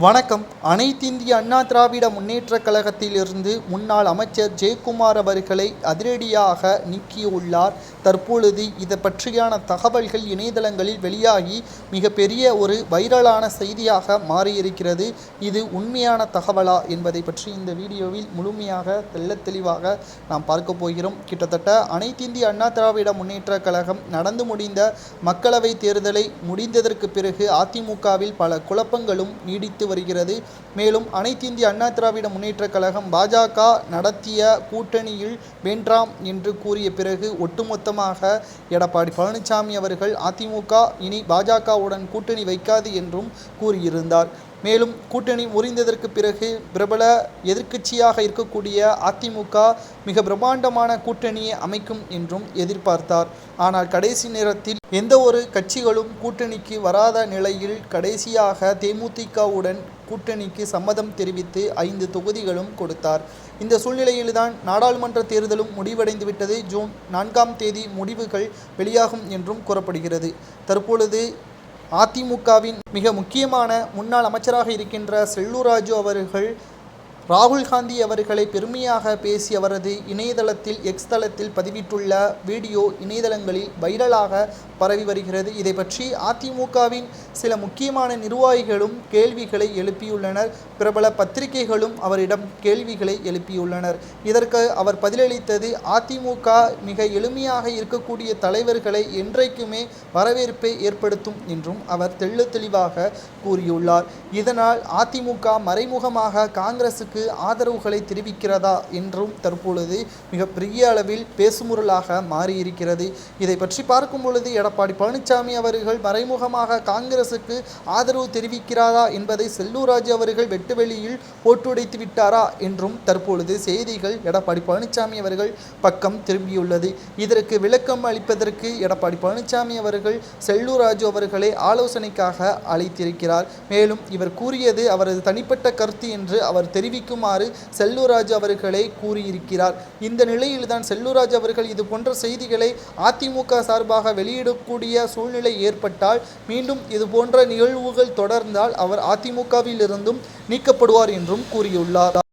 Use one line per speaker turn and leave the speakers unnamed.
வணக்கம். அனைத்திந்திய அண்ணா திராவிட முன்னேற்றக் கழகத்திலிருந்து முன்னாள் அமைச்சர் ஜெயக்குமார் அவர்களை அதிரடியாக நீக்கியுள்ளார். தற்பொழுது இது பற்றியான தகவல்கள் இணையதளங்களில் வெளியாகி மிகப்பெரிய ஒரு வைரலான செய்தியாக மாறியிருக்கிறது. இது உண்மையான தகவலா என்பதை பற்றி இந்த வீடியோவில் முழுமையாக தெல்ல தெளிவாக நாம் பார்க்க போகிறோம். கிட்டத்தட்ட அனைத்திந்திய அண்ணா திராவிட முன்னேற்றக் கழகம் நடந்து முடிந்த மக்களவைத் தேர்தலை முடிந்ததற்கு பிறகு அதிமுகவில் பல குழப்பங்களும் நீடித்து வருகிறது. மேலும் அனைத்திந்திய அண்ணா திராவிட முன்னேற்ற கழகம் பாஜக நடத்திய கூட்டணியில் வேண்டாம் என்று கூறிய பிறகு ஒட்டுமொத்தமாக எடப்பாடி பழனிசாமி அவர்கள் அதிமுக இனி பாஜகவுடன் கூட்டணி வைக்காது என்றும் கூறியிருந்தார். மேலும் கூட்டணி முறிந்ததற்கு பிறகு பிரபல எதிர்க்கட்சியாக இருக்கக்கூடிய அதிமுக மிக பிரம்மாண்டமான கூட்டணியை அமைக்கும் என்றும் எதிர்பார்த்தார். ஆனால் கடைசி நேரத்தில் எந்த ஒரு கட்சிகளும் கூட்டணிக்கு வராத நிலையில் கடைசியாக தேமுதிகவுடன் கூட்டணிக்கு சம்மதம் தெரிவித்து ஐந்து தொகுதிகளும் கொடுத்தார். இந்த சூழ்நிலையில்தான் நாடாளுமன்ற தேர்தலும் முடிவடைந்துவிட்டது. ஜூன் நான்காம் தேதி முடிவுகள் வெளியாகும் என்றும் கூறப்படுகிறது. தற்பொழுது அதிமுகவின் மிக முக்கியமான முன்னாள் அமைச்சராக இருக்கின்ற செல்லூர் ராஜு அவர்கள் ராகுல் காந்தி அவர்களை பெருமையாக பேசி அவரது இணையதளத்தில் எக்ஸ் தளத்தில் பதிவிட்டுள்ள வீடியோ இணையதளங்களில் வைரலாக பரவி வருகிறது. இதை பற்றி அதிமுகவின் சில முக்கியமான நிர்வாகிகளும் கேள்விகளை எழுப்பியுள்ளனர். பிரபல பத்திரிகைகளும் அவரிடம் கேள்விகளை எழுப்பியுள்ளனர். இதற்கு அவர் பதிலளித்தது அதிமுக மிக எளிமையாக இருக்கக்கூடிய தலைவர்களை என்றைக்குமே வரவேற்பை ஏற்படுத்தும் என்றும் அவர் தெள்ளு தெளிவாக கூறியுள்ளார். இதனால் அதிமுக மறைமுகமாக அரசுக்கு ஆதரவுகளை தெரிவிக்கிறதா என்றும் தற்பொழுது மிக பெரிய அளவில் பேசுமுரலாக மாறியிருக்கிறது. இதை பற்றி பார்க்கும் பொழுது எடப்பாடி பழனிசாமி அவர்கள் மறைமுகமாக காங்கிரசுக்கு ஆதரவு தெரிவிக்கிறாரா என்பதை செல்லூராஜ் அவர்கள் வெட்டுவெளியில் போட்டுடைத்து விட்டாரா என்றும் தற்பொழுது செய்திகள் எடப்பாடி பழனிசாமி அவர்கள் பக்கம் திரும்பியுள்ளது. இதற்கு விளக்கம் அளிப்பதற்கு எடப்பாடி பழனிசாமி அவர்கள் செல்லூர் ராஜு அவர்களை ஆலோசனைக்காக அழைத்திருக்கிறார். மேலும் இவர் கூறியது அவரது தனிப்பட்ட கருத்து என்று அவர் தெரிவிக்குமாறு செல்லூராஜ் அவர்களை கூறியிருக்கிறார். இந்த நிலையில்தான் செல்லூராஜ் அவர்கள் இது போன்ற செய்திகளை அதிமுக சார்பாக வெளியிடக்கூடிய சூழ்நிலை ஏற்பட்டால் மீண்டும் இது போன்ற நிகழ்வுகள் தொடர்ந்தால் அவர் அதிமுகவில் இருந்தும் நீக்கப்படுவார் என்றும் கூறியுள்ளார்.